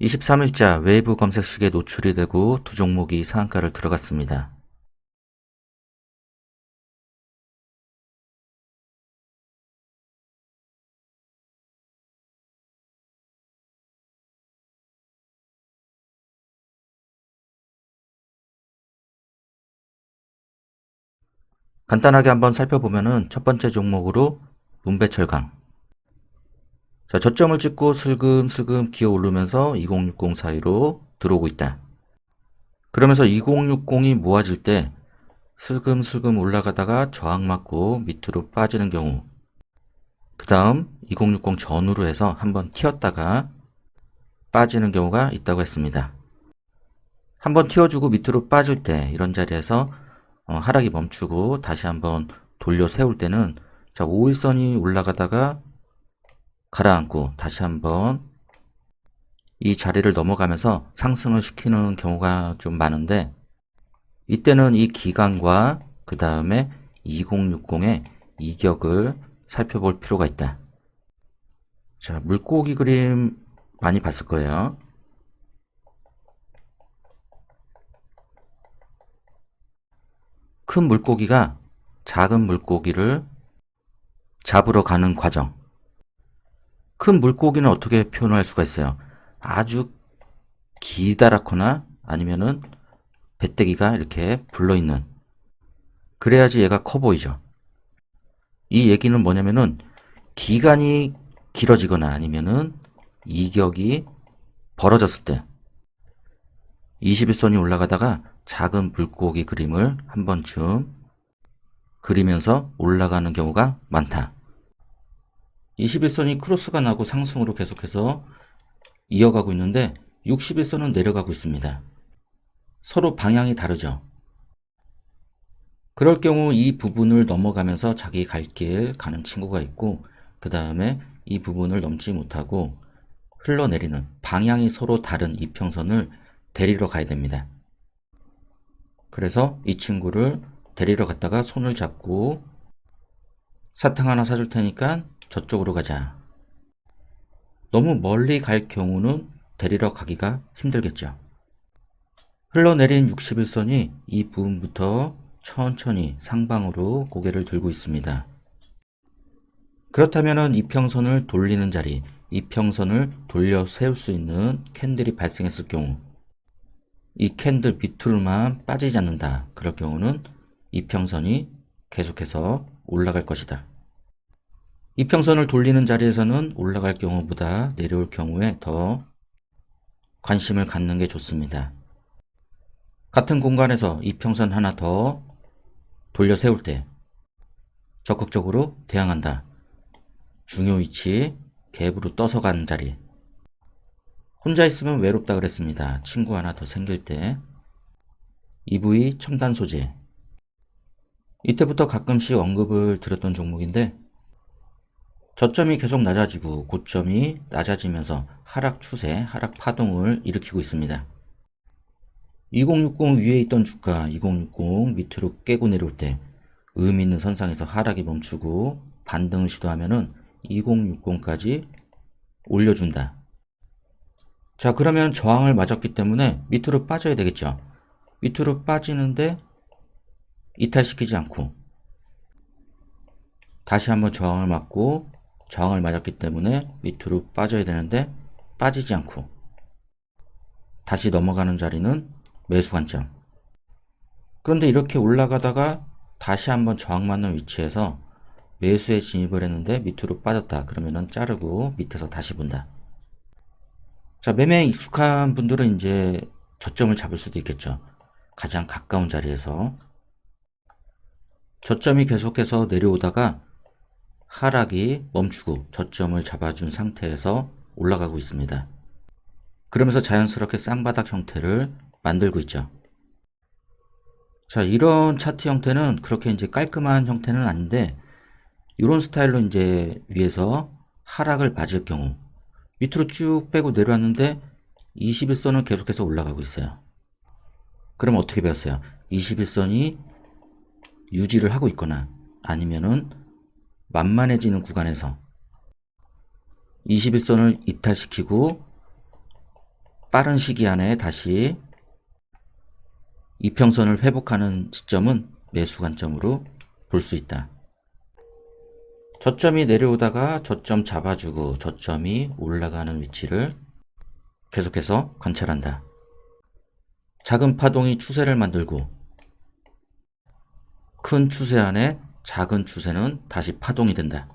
23일자 웨이브 검색식에 노출이 되고 두 종목이 상한가를 들어갔습니다. 간단하게 한번 살펴보면은 첫 번째 종목으로 문배철강. 자, 저점을 찍고 슬금슬금 기어 오르면서 2060 사이로 들어오고 있다. 그러면서 2060이 모아질 때 슬금슬금 올라가다가 저항 맞고 밑으로 빠지는 경우. 그 다음 2060 전후로 해서 한번 튀었다가 빠지는 경우가 있다고 했습니다. 한번 튀어주고 밑으로 빠질 때 이런 자리에서 어, 하락이 멈추고 다시 한번 돌려 세울 때는 자 5일선이 올라가다가 가라앉고 다시 한번 이 자리를 넘어가면서 상승을 시키는 경우가 좀 많은데 이때는 이 기간과 그 다음에 2060의 이격을 살펴볼 필요가 있다. 자, 물고기 그림 많이 봤을 거예요. 큰 물고기가 작은 물고기를 잡으러 가는 과정. 큰 물고기는 어떻게 표현할 수가 있어요? 아주 기다랗거나 아니면은 배때기가 이렇게 불러 있는. 그래야지 얘가 커 보이죠. 이 얘기는 뭐냐면은 기간이 길어지거나 아니면은 이격이 벌어졌을 때 21선이 올라가다가 작은 물고기 그림을 한 번쯤 그리면서 올라가는 경우가 많다. 21선이 크로스가 나고 상승으로 계속해서 이어가고 있는데 61선은 내려가고 있습니다. 서로 방향이 다르죠. 그럴 경우 이 부분을 넘어가면서 자기 갈 길 가는 친구가 있고 그 다음에 이 부분을 넘지 못하고 흘러내리는 방향이 서로 다른 이평선을 데리러 가야 됩니다. 그래서 이 친구를 데리러 갔다가 손을 잡고 사탕 하나 사줄 테니까 저쪽으로 가자. 너무 멀리 갈 경우는 데리러 가기가 힘들겠죠. 흘러내린 61선이 이 부분부터 천천히 상방으로 고개를 들고 있습니다. 그렇다면 이평선을 돌리는 자리, 이평선을 돌려 세울 수 있는 캔들이 발생했을 경우 이 캔들 밑으로만 빠지지 않는다. 그럴 경우는 이평선이 계속해서 올라갈 것이다. 이평선을 돌리는 자리에서는 올라갈 경우보다 내려올 경우에 더 관심을 갖는 게 좋습니다. 같은 공간에서 이평선 하나 더 돌려 세울 때 적극적으로 대항한다. 중요 위치, 갭으로 떠서 가는 자리. 혼자 있으면 외롭다 그랬습니다. 친구 하나 더 생길 때. EV 첨단 소재. 이때부터 가끔씩 언급을 드렸던 종목인데 저점이 계속 낮아지고 고점이 낮아지면서 하락 추세, 하락 파동을 일으키고 있습니다. 2060 위에 있던 주가 2060 밑으로 깨고 내려올 때 의미 있는 선상에서 하락이 멈추고 반등을 시도하면은 2060까지 올려준다. 자 그러면 저항을 맞았기 때문에 밑으로 빠져야 되겠죠. 밑으로 빠지는데 이탈시키지 않고 다시 한번 저항을 맞고 저항을 맞았기 때문에 밑으로 빠져야 되는데 빠지지 않고 다시 넘어가는 자리는 매수 관점. 그런데 이렇게 올라가다가 다시 한번 저항 맞는 위치에서 매수에 진입을 했는데 밑으로 빠졌다. 그러면은 자르고 밑에서 다시 본다. 자, 매매에 익숙한 분들은 이제 저점을 잡을 수도 있겠죠. 가장 가까운 자리에서. 저점이 계속해서 내려오다가 하락이 멈추고 저점을 잡아준 상태에서 올라가고 있습니다. 그러면서 자연스럽게 쌍바닥 형태를 만들고 있죠. 자, 이런 차트 형태는 그렇게 이제 깔끔한 형태는 아닌데, 이런 스타일로 이제 위에서 하락을 맞을 경우, 밑으로 쭉 빼고 내려왔는데, 21선은 계속해서 올라가고 있어요. 그럼 어떻게 배웠어요? 21선이 유지를 하고 있거나, 아니면은 만만해지는 구간에서 21선을 이탈시키고 빠른 시기 안에 다시 이평선을 회복하는 시점은 매수 관점으로 볼 수 있다. 저점이 내려오다가 저점 잡아주고 저점이 올라가는 위치를 계속해서 관찰한다. 작은 파동이 추세를 만들고 큰 추세 안에 작은 추세는 다시 파동이 된다.